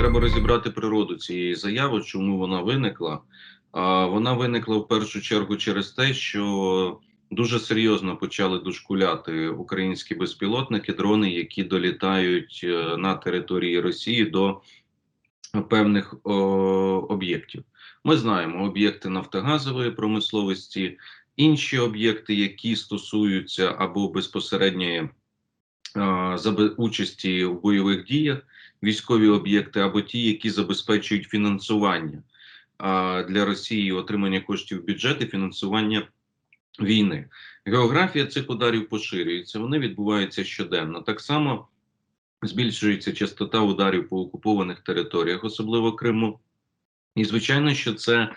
треба розібрати природу цієї заяви, чому вона виникла. А вона виникла в першу чергу через те, що дуже серйозно почали дошкуляти українські безпілотники, дрони, які долітають е, на території Росії до певних об'єктів. Ми знаємо об'єкти нафтогазової промисловості, інші об'єкти, які стосуються або безпосередньої участі в бойових діях, військові об'єкти, або ті, які забезпечують фінансування для Росії отримання коштів в бюджет і фінансування війни. Географія цих ударів поширюється, вони відбуваються щоденно. Так само збільшується частота ударів по окупованих територіях, особливо Криму. І звичайно, що це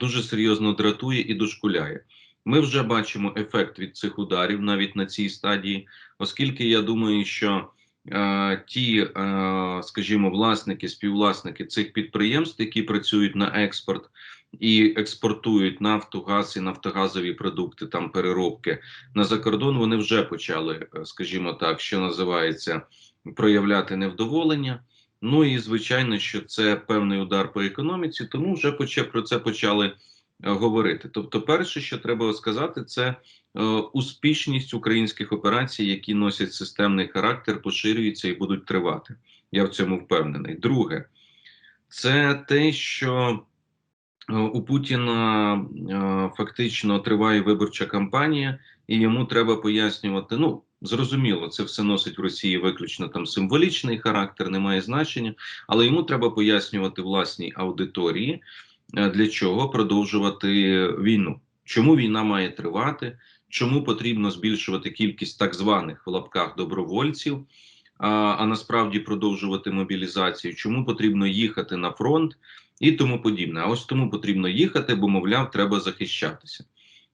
дуже серйозно дратує і дошкуляє. Ми вже бачимо ефект від цих ударів навіть на цій стадії, оскільки я думаю, що е, ті, е, скажімо, власники, співвласники цих підприємств, які працюють на експорт і експортують нафту, газ і нафтогазові продукти, там переробки на закордон, вони вже почали, е, скажімо так, що називається проявляти невдоволення. Ну і звичайно, що це певний удар по економіці, тому вже про це почали говорити. Тобто, перше, що треба сказати, це е, успішність українських операцій, які носять системний характер, поширюються і будуть тривати. Я в цьому впевнений. Друге, це те, що е, у Путіна е, фактично триває виборча кампанія, і йому треба пояснювати. Ну зрозуміло, це все носить в Росії виключно там символічний характер, не має значення, але йому треба пояснювати власній аудиторії, е, для чого продовжувати війну. Чому війна має тривати? Чому потрібно збільшувати кількість так званих в лапках добровольців, а, а насправді продовжувати мобілізацію? Чому потрібно їхати на фронт і тому подібне? А ось тому потрібно їхати, бо, мовляв, треба захищатися.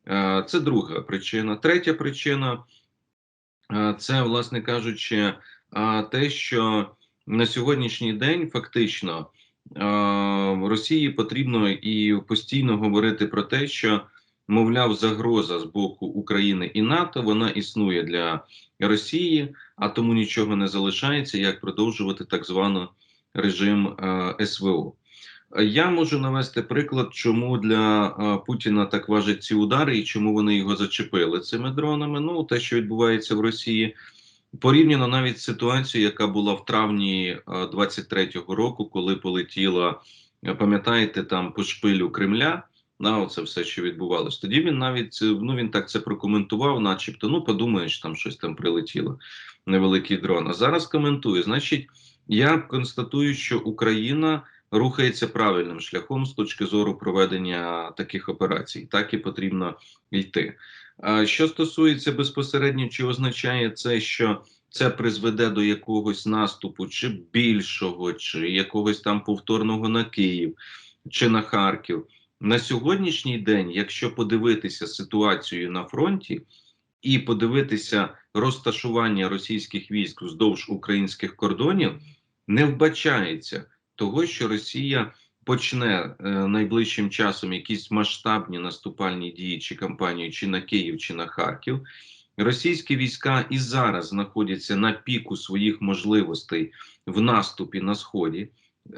Е, Це друга причина. Третя причина е, це, власне кажучи, е, те, що на сьогоднішній день фактично е, Росії потрібно і постійно говорити про те, що мовляв, загроза з боку України і НАТО вона існує для Росії, а тому нічого не залишається, як продовжувати так званий режим е, СВО. Я можу навести приклад, чому для е, Путіна так важать ці удари і чому вони його зачепили цими дронами. Ну, те, що відбувається в Росії, порівняно навіть з ситуацією, яка була в травні е, 23-го року, коли полетіла, е, пам'ятаєте, там по шпилю Кремля. На оце все, що відбувалось. Тоді він навіть е, ну він так це прокоментував, начебто, ну подумаєш, там щось там прилетіло, невеликий дрон. А зараз коментує. Значить, я констатую, що Україна рухається правильним шляхом з точки зору проведення таких операцій. Так і потрібно йти. Що стосується безпосередньо, чи означає це, що це призведе до якогось наступу, чи більшого, чи якогось там повторного на Київ, чи на Харків. На сьогоднішній день, якщо подивитися ситуацію на фронті і подивитися розташування російських військ вздовж українських кордонів, не вбачається того, що Росія почне е, найближчим часом якісь масштабні наступальні дії чи кампанії, чи на Київ, чи на Харків. Російські війська і зараз знаходяться на піку своїх можливостей в наступі на сході.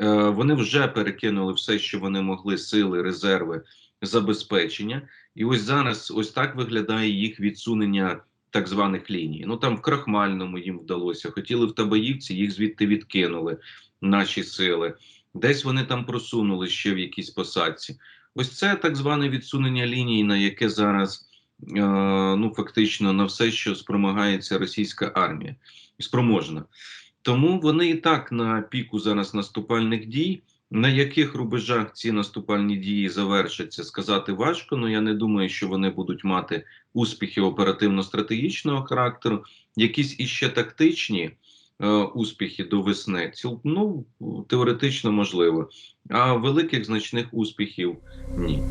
Е, Вони вже перекинули все, що вони могли, сили, резерви, забезпечення. І ось зараз ось так виглядає їх відсунення так званих ліній. Ну там в Крахмальному їм вдалося. Хотіли в Табаївці, їх звідти відкинули наші сили. Десь вони там просунули ще в якійсь посадці. Ось це так зване відсунення ліній, на яке зараз е, ну фактично на все, що спромагається російська армія, спроможна. Тому вони і так на піку зараз наступальних дій. На яких рубежах ці наступальні дії завершаться, сказати важко. але я не думаю, що вони будуть мати успіхи оперативно-стратегічного характеру, якісь іще тактичні успіхи до весни. Ну теоретично можливо, а великих значних успіхів ні.